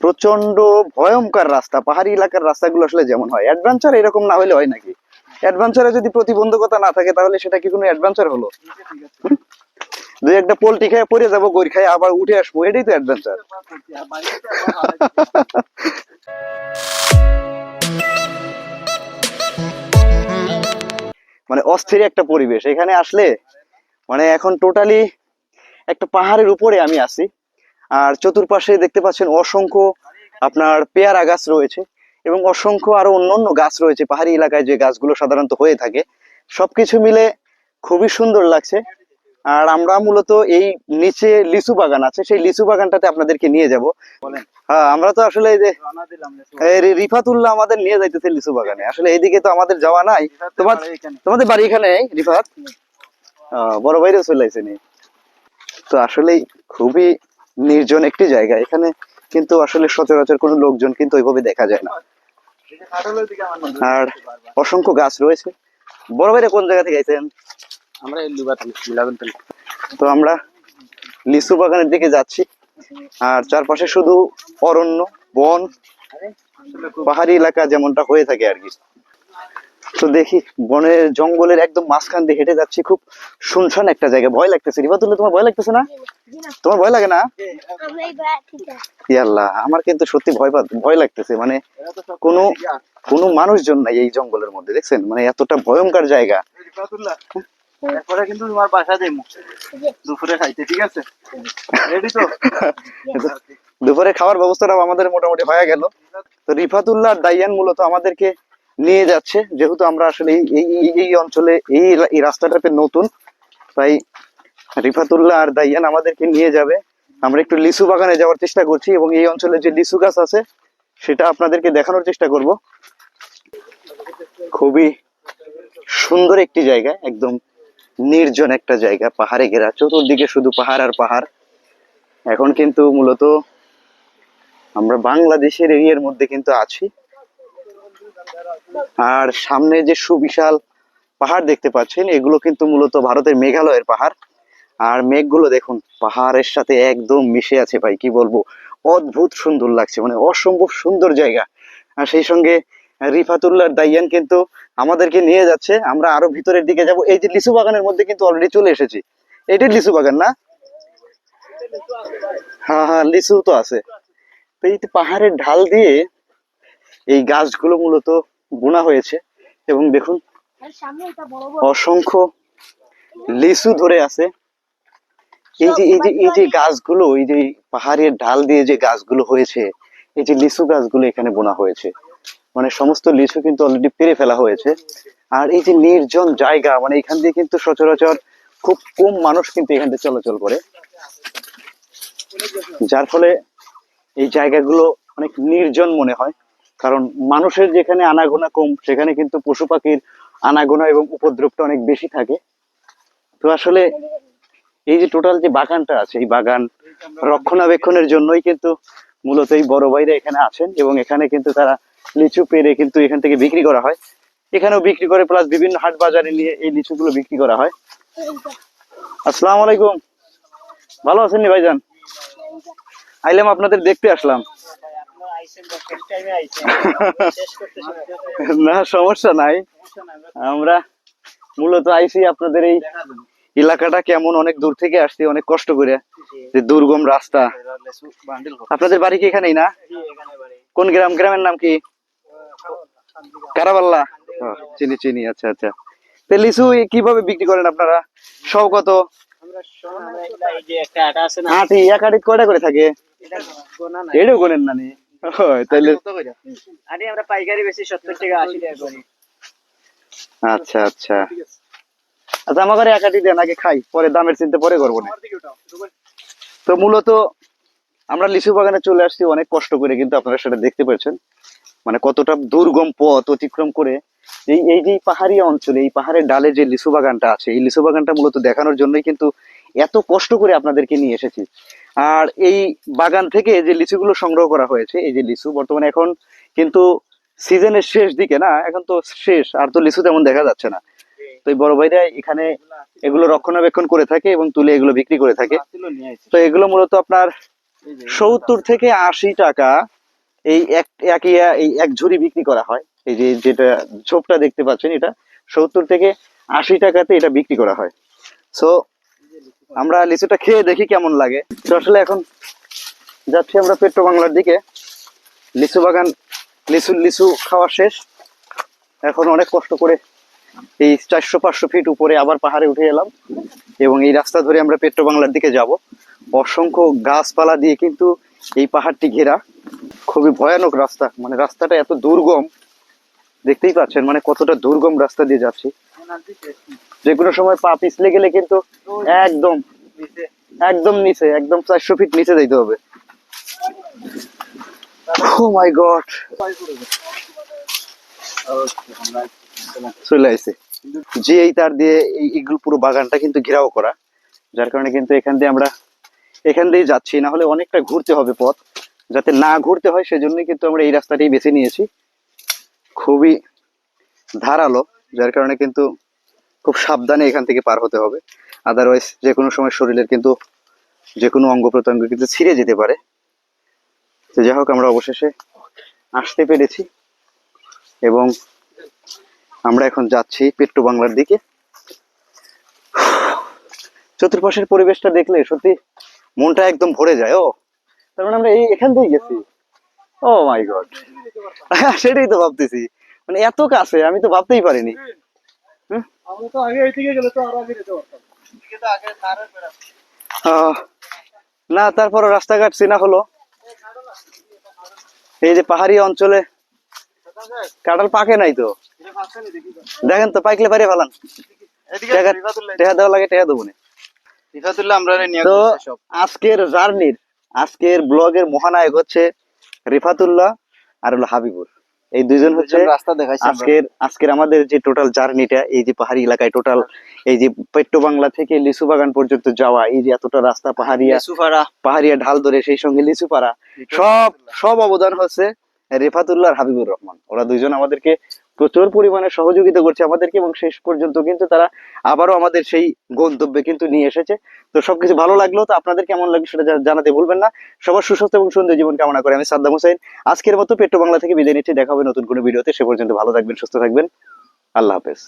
প্রচণ্ড ভয়ঙ্কর রাস্তা, পাহাড়ি এলাকার রাস্তাগুলো আসলে যেমন হয়। অ্যাডভেঞ্চার এরকম না হলে হয় নাকি? অ্যাডভেঞ্চারে যদি প্রতিবন্ধকতা না থাকে, তাহলে সেটা কি কোনো অ্যাডভেঞ্চার হলো? দুই একটা পোল্ট্রি খেয়ে পড়ে যাব গড়ি খাই আবার উঠে আসব, এটাই তো অ্যাডভেঞ্চার মানে অস্থির একটা পরিবেশ। এখানে আসলে মানে এখন টোটালি একটা পাহাড়ের উপরে আমি আছি। আর চতুর্পাশে দেখতে পাচ্ছেন অসংখ্য আপনার পেয়ারা গাছ রয়েছে এবং অসংখ্য আরও অন্যান্য গাছ রয়েছে। পাহাড়ি এলাকায় যে গাছগুলো সাধারণত হয়ে থাকে সবকিছু মিলে খুবই সুন্দর লাগছে। আর আমরা মূলত এই নিচে লিচু বাগান আছে সেই লিচু বাগানটাতে আপনাদেরকে নিয়ে যাব। হ্যাঁ আমরা তো আসলে এই যে রিফাতুল্লাহ আমাদের নিয়ে যাইতেছে লিচু বাগানে। আসলে এইদিকে তো আমাদের যাওয়া নাই। তোমার তোমাদের বাড়ি এখানে রিফাত? বড় বাইরেও চলে আসেনি তো আসলেই খুবই নির্জন একটি জায়গা। এখানে কিন্তু আসলে সচরাচর কোনো লোকজন কিন্তু ওইভাবে দেখা যায় না। আর অসংখ্য গাছ রয়েছে। বড় বাইরে কোন জায়গা থেকে আইছেন? আমরা তো আমরা লিচু বাগানের দিকে যাচ্ছি। আর চারপাশে শুধু অরণ্য বন পাহাড়ি এলাকা যেমনটা হয়ে থাকে আর কি। তো দেখি বনের জঙ্গলের একদম মাঝখান দিয়ে হেঁটে যাচ্ছি খুব শুনশান একটা জায়গা ভয় লাগতেছে রিবাতুল্লাহ তোমার ভয় লাগতেছে না? তোমার ভয় লাগে না? আমরা এই ব্যাগ ঠিক আছে ই আল্লাহ আমার কিন্তু সত্যি ভয় ভয় লাগতেছে মানে কোনো কোনো মানুষজন নাই এই জঙ্গলের মধ্যে দেখছেন? মানে এতটা ভয়ঙ্কর জায়গা। এরপরে কিন্তু তোমার বাসা দেবো দুপুরে খাইতে ঠিক আছে? রেডি তো? দুপুরে খাওয়ার ব্যবস্থাটা আমাদের মোটামুটি হয়ে গেল। তো রিফাতুল্লাহ দাইয়ান মূলত আমাদেরকে নিয়ে যাচ্ছে। যেহেতু আমরা আসলে এই এই- অঞ্চলে এই রাস্তাটাতে নতুন। তাই রিফাতুল্লাহ আর দাইয়ান আমাদেরকে নিয়ে যাবে। আমরা একটু লিচু বাগানে যাওয়ার চেষ্টা করছি এবং এই অঞ্চলে যে লিচু গাছ আছে, সেটা আপনাদেরকে দেখানোর চেষ্টা করব। খুবই সুন্দর একটি জায়গা, একদম নির্জন একটা জায়গা, পাহাড়ে ঘেরা। চতুর্দিকে শুধু পাহাড় আর পাহাড়। এখন কিন্তু মূলত আমরা বাংলাদেশের এরিয়ার মধ্যে কিন্তু আছি। আর সামনে যে সুবিশাল পাহাড় দেখতে পাচ্ছেন, এগুলো কিন্তু মূলত ভারতের মেঘালয়ের পাহাড়। আর মেঘগুলো দেখুন, পাহাড়ের সাথে একদম মিশে আছে ভাই, কি বলব? অদ্ভুত সুন্দর লাগছে মানে অসম্ভব সুন্দর জায়গা। আর সেই সঙ্গে রিফাতুল্লাহ দাইয়ান কিন্তু আমাদেরকে নিয়ে যাচ্ছে, আমরা আরও ভিতরের দিকে যাব। এই যে লিচু বাগানের মধ্যে কিন্তু অলরেডি চলে এসেছি। এটাই লিচু বাগান না? হ্যাঁ হ্যাঁ লিচু তো আছে। তো এই পাহাড়ের ঢাল দিয়ে এই গাছগুলো মূলত বোনা হয়েছে এবং দেখুন, অসংখ্য লিচু ধরে আছে। এই যে এই যে এই যে গাছগুলো, এই যে পাহাড়ের ঢাল দিয়ে যে গাছগুলো হয়েছে, এই যে লিচু গাছগুলো এখানে বোনা হয়েছে। মানে সমস্ত লিচু কিন্তু অলরেডি পেরে ফেলা হয়েছে। আর এই যে নির্জন জায়গা মানে এখান দিয়ে কিন্তু সচরাচর খুব কম মানুষ কিন্তু এখান থেকে চলাচল করে। যার ফলে এই জায়গাগুলো অনেক নির্জন মনে হয়। কারণ মানুষের যেখানে আনাগোনা কম, সেখানে কিন্তু পশু পাখির আনাগোনা এবং উপদ্রবটা অনেক বেশি থাকে। তো আসলে এই যে টোটাল যে বাগানটা আছে, এই বাগান রক্ষণাবেক্ষণের জন্যই কিন্তু মূলত এই বড় ভাইরা এখানে আছেন এবং এখানে কিন্তু তারা লিচু পেরে কিন্তু এখান থেকে বিক্রি করা হয়। এখানেও বিক্রি করে প্লাস বিভিন্ন হাট বাজারে নিয়ে এই লিচুগুলো বিক্রি করা হয়। আসসালামু আলাইকুম। ভালো আছেন নি ভাইজান? আইলাম আপনাদের দেখতে আসলাম। না সমস্যা নাই। আমরা মূলত আইসি আপনাদের এই এলাকাটা কেমন অনেক দূর থেকে আসছি অনেক কষ্ট করে। যে দুর্গম রাস্তা। আপনাদের বাড়ি কি এখানেই না? কোন গ্রাম? গ্রামের নাম কি? কারাবাল্লা। চিনি চিনি আচ্ছা আচ্ছা। তো লিচু কীভাবে বিক্রি করেন আপনারা? সব কত? আটি এক আটি কয়টা করে থাকে? এটাও করেন নানি ও, আরে আমরা পাইকারি বেশি সত্তর টাকা আশি টাকা করি। আচ্ছা আচ্ছা। আচ্ছা আমার ঘরে এক আটি দেন আগে খাই পরে দামের চিন্তা পরে করব না। তো মূলত আমরা লিচু বাগানে চলে আসছি অনেক কষ্ট করে কিন্তু আপনারা সেটা দেখতে পাচ্ছেন মানে কতটা দুর্গম পথ অতিক্রম করে এই এই যে পাহাড়ি অঞ্চলে এই পাহাড়ের ডালে যে লিচু বাগানটা আছে এই লিচু বাগানটা মূলত দেখানোর জন্যই কিন্তু এত কষ্ট করে আপনাদেরকে নিয়ে এসেছি। আর এই বাগান থেকে যে লিচুগুলো সংগ্রহ করা হয়েছে, এই যে লিচু বর্তমানে এখন কিন্তু সিজনের শেষ দিকে না, এখন তো শেষ, আর তো লিচু তেমন দেখা যাচ্ছে না। তো এই বড় ভাইরা এখানে এগুলো রক্ষণাবেক্ষণ করে থাকে এবং তুলে এগুলো বিক্রি করে থাকে। তো এগুলো মূলত আপনার সত্তর থেকে আশি টাকা এই এক এক ইয়া- এই এক ঝুড়ি বিক্রি করা হয়। এই যে যেটা ঝোপটা দেখতে পাচ্ছেন এটা, সত্তর থেকে আশি টাকাতে এটা বিক্রি করা হয়। সো আমরা লিচুটা খেয়ে দেখি কেমন লাগে। তো আসলে এখন যাচ্ছি আমরা পেট্রো বাংলার দিকে। লিচু বাগান, লিচু লিচু খাওয়া শেষ। এখন অনেক কষ্ট করে এই চারশো, পাঁচশো ফিট উপরে আবার পাহাড়ে উঠে এলাম এবং এই রাস্তা ধরে আমরা পেট্রো বাংলার দিকে যাব। অসংখ্য গাছপালা দিয়ে কিন্তু এই পাহাড়টি ঘেরা। খুবই ভয়ানক রাস্তা মানে রাস্তাটা এত দুর্গম। দেখতেই পাচ্ছেন মানে কতটা দুর্গম রাস্তা দিয়ে যাচ্ছি। যে কোনো সময় পা পিছলে গেলে কিন্তু একদম একদম নিচে, একদম চারশো ফিট নিচে যাইতে হবে। গড চলে আসছে যে এই তার দিয়ে এই এগুলো পুরো বাগানটা কিন্তু ঘেরাও করা, যার কারণে কিন্তু এখান দিয়ে আমরা, এখান দিয়ে যাচ্ছি। না হলে অনেকটা ঘুরতে হবে পথ, যাতে না ঘুরতে হয়, সেজন্যই কিন্তু আমরা এই রাস্তাটাই বেছে নিয়েছি। খুবই ধারালো, যার কারণে কিন্তু খুব সাবধানে এখান থেকে পার হতে হবে। আদারওয়াইজ যে কোনো সময় শরীরের কিন্তু যে কোনো অঙ্গ প্রত্যঙ্গ কিন্তু ছিঁড়ে যেতে পারে। তো যাই হোক, আমরা অবশেষে আসতে পেরেছি এবং আমরা এখন যাচ্ছি পেট্রো বাংলার দিকে। চতুর্পাশের পরিবেশটা দেখলে সত্যি মনটা একদম ভরে যায়, ও। তার মানে আমরা এই এখান দিয়ে গেছি। ও মাই গড সেটাই তো ভাবতেছি। মানে এত কাছে আমি তো ভাবতেই পারিনি। আমরা তো আগে এই গেলে তো আরও আগে যেতে পারতাম। কিন্তু আগে তারের বেড়া আহ, না তারপরও রাস্তাঘাট চেনা হলো। এই যে পাহাড়ি অঞ্চলে কাঁঠাল পাকে নাই তো। দেখেন তো পাইকলে পারে ফেলান। টাকা দেওয়া লাগে টাকা দেবো তো আজকের জার্নির আজকের ব্লগের মহানায়ক হচ্ছে রিফাতুল্লাহ আর হলো হাবিবুর। এই দুইজন হচ্ছে রাস্তা দেখাইছে আজকের আজকের আমাদের যে টোটাল জার্নিটা এই যে পাহাড়ি এলাকায় টোটাল এই যে পেট্টো বাংলা থেকে লিচু বাগান পর্যন্ত যাওয়া এই যে এতটা রাস্তা পাহাড়িয়া সুফারা পাহাড়িয়া ঢাল ধরে সেই সঙ্গে লিচু পাড়া। সব সব অবদান হচ্ছে রেফাতুল্লাহ আর হাবিবুর রহমান। ওরা দুইজন আমাদেরকে প্রচুর পরিমাণে সহযোগিতা করছে আমাদেরকে এবং শেষ পর্যন্ত কিন্তু তারা আবারও আমাদের সেই গন্তব্যে কিন্তু নিয়ে এসেছে। তো সবকিছু ভালো লাগল, তো আপনাদের কেমন লাগল সেটা জানাতে ভুলবেন না। সবার সুস্বাস্থ্য এবং সুন্দর জীবন কামনা করে আমি সাদ্দাম হোসেন। আজকের মতো পেট্রো বাংলা থেকে বিদায় নিচ্ছি, দেখা হবে নতুন কোনো ভিডিওতে। সে পর্যন্ত ভালো থাকবেন, সুস্থ থাকবেন। আল্লাহ হাফেজ।